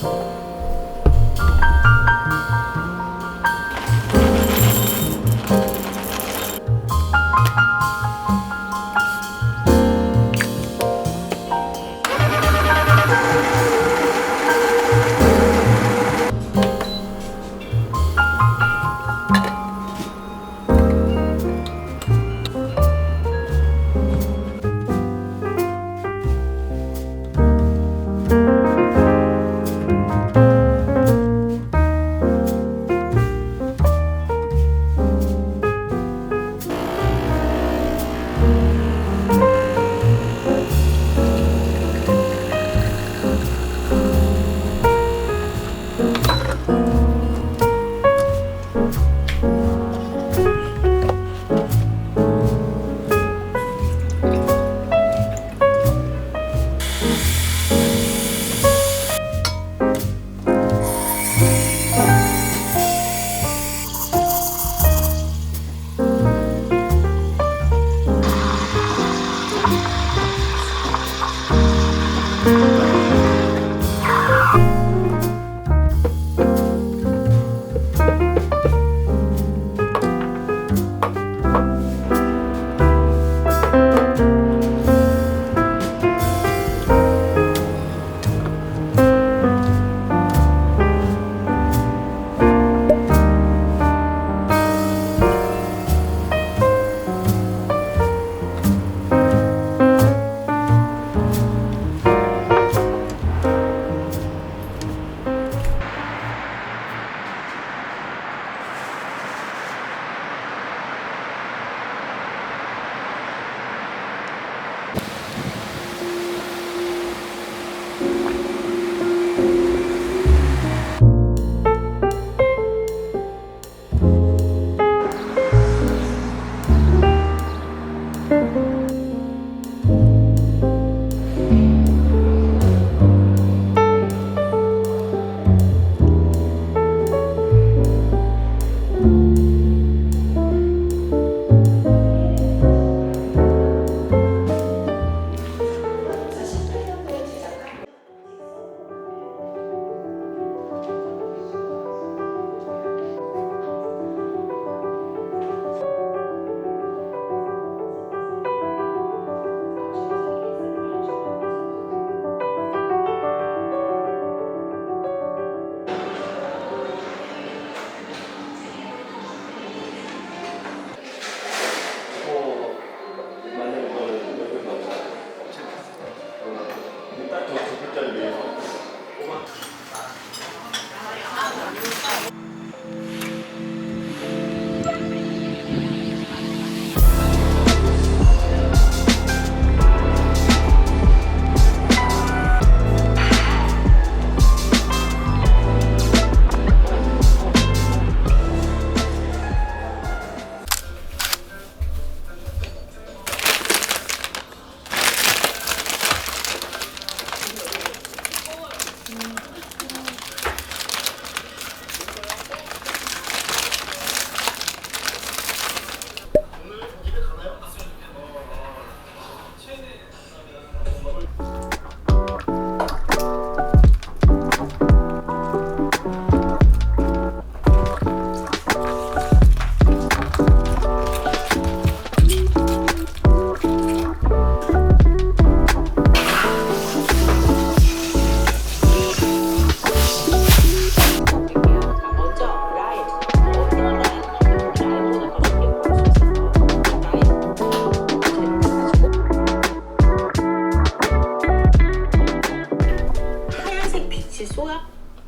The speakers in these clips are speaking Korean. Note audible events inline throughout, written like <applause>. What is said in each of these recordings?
자,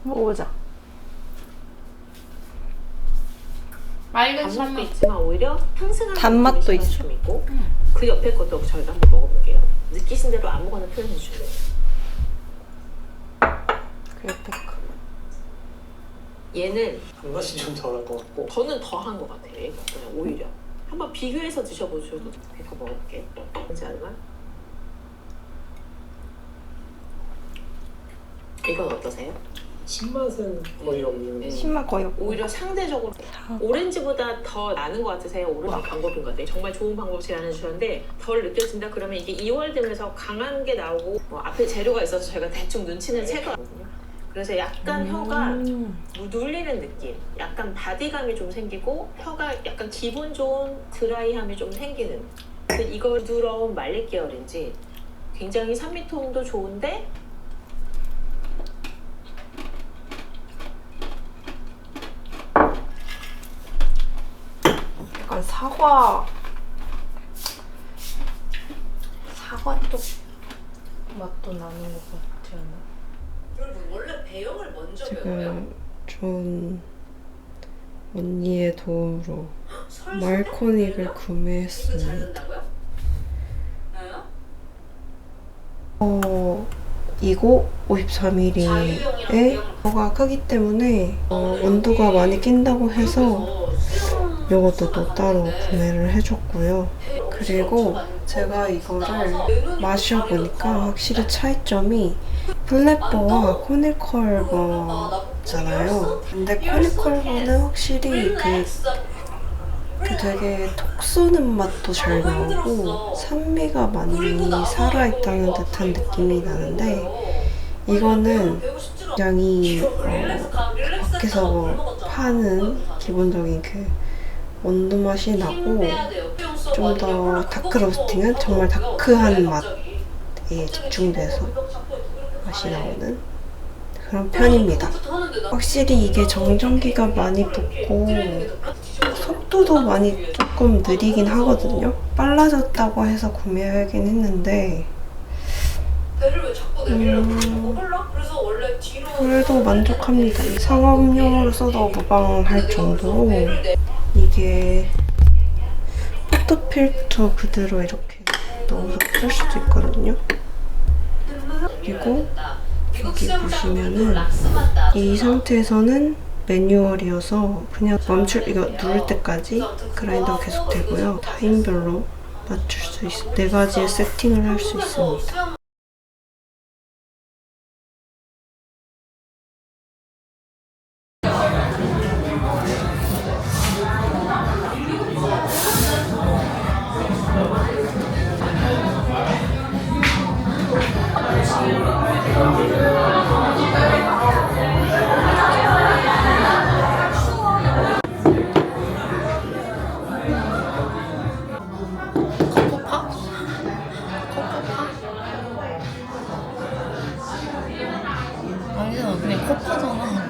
먹어보자. 맑은 단맛도. 있지만 오히려 향승한 단맛도 있어. 좀 있고 그 옆에 것도 저희가 한번 먹어볼게요. 느끼신 대로 아무거나 표현해 돼요. 그 옆에 거. 얘는 단맛이 좀 덜할 것 같고 저는 더한 것 같아요. 그냥 오히려 한번 비교해서 드셔보셔도. 더 먹어볼게요. 이제 얼마? 이건 어떠세요? 신맛은 거의 없는 네. 신맛 거의 없고. 오히려 상대적으로 다. 오렌지보다 더 나는 것 같으세요? 오렌지 방법인 것 같아요. 정말 좋은 방법 제안해 주셨는데 덜 느껴진다 그러면 이게 2월 되면서 강한 게 나오고 뭐 앞에 재료가 있어서 저희가 대충 눈치는 채거든요. 그래서 약간 혀가 음. 눌리는 느낌, 약간 바디감이 좀 생기고 혀가 약간 기분 좋은 드라이함이 좀 생기는. 이거 부드러운 말리 계열인지 굉장히 산미통도 좋은데 약간 사과 사과 쪽 맛도 나는 것 같지 않아? 여러분 원래 배영을 먼저 지금 좋은 언니의 도움으로 <gasps> 설 말코닉을 구매했습니다. 된다고요? 나요? 어, 이거 53mm에 가 크기 때문에 어, 온도가 많이 낀다고 해서 이것도 또 따로 구매를 해줬고요. 그리고 제가 이거를 마셔보니까 확실히 차이점이 플랫버와 코닐컬버잖아요. 근데 코닐컬버는 확실히 그, 그 되게 톡 쏘는 맛도 잘 나오고 산미가 많이 살아있다는 듯한 느낌이 나는데 이거는 굉장히 어, 밖에서 파는 기본적인 그 원두 맛이 나고 좀 더 다크 로스팅은 정말 다크한 맛에 집중돼서 맛이 나오는 그런 편입니다. 확실히 이게 정전기가 많이 붙고 속도도 많이 조금 느리긴 하거든요. 빨라졌다고 해서 구매하긴 했는데 음, 그래도 만족합니다. 이 상업용으로 써도 무방할 정도로 이게 포토필터 그대로 이렇게 넣어서 쓸 수도 있거든요. 그리고 여기 보시면은 이 상태에서는 매뉴얼이어서 그냥 멈출 이거 누를 때까지 그라인더 계속 되고요. 타임별로 맞출 수 있어 네 가지의 세팅을 할 수 있습니다. 그냥 코파잖아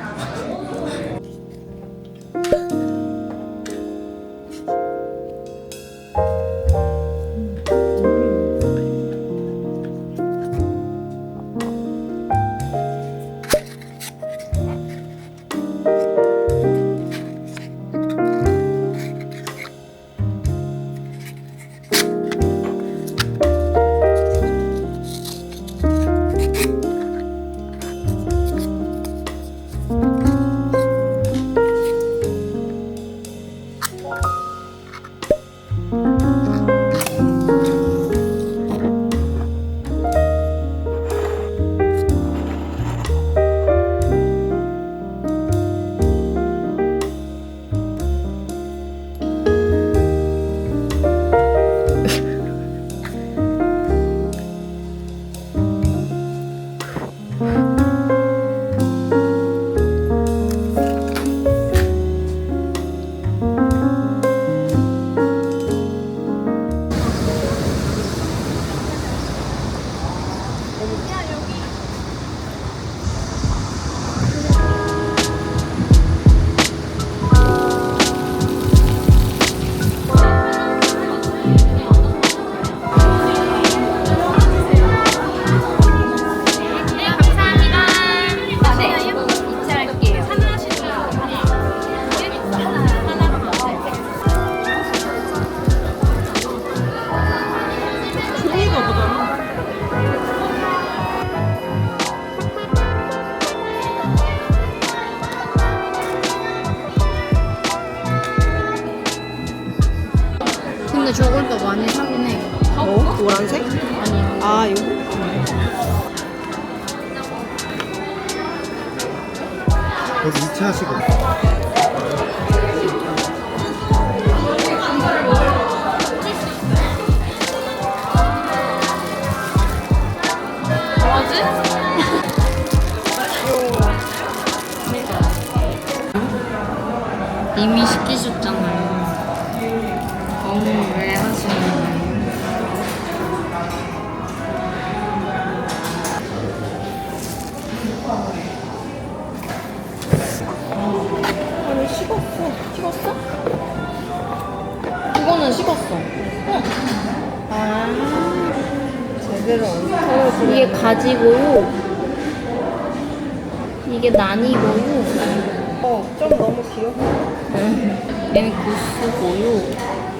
근데 저걸 더 많이 사긴 해. 뭐? 노란색? 아니, 아 이거? 여기 2차 하시고 가지고요. 이게 난이고요. 어 좀 너무 귀엽다. 얘는 구스고요.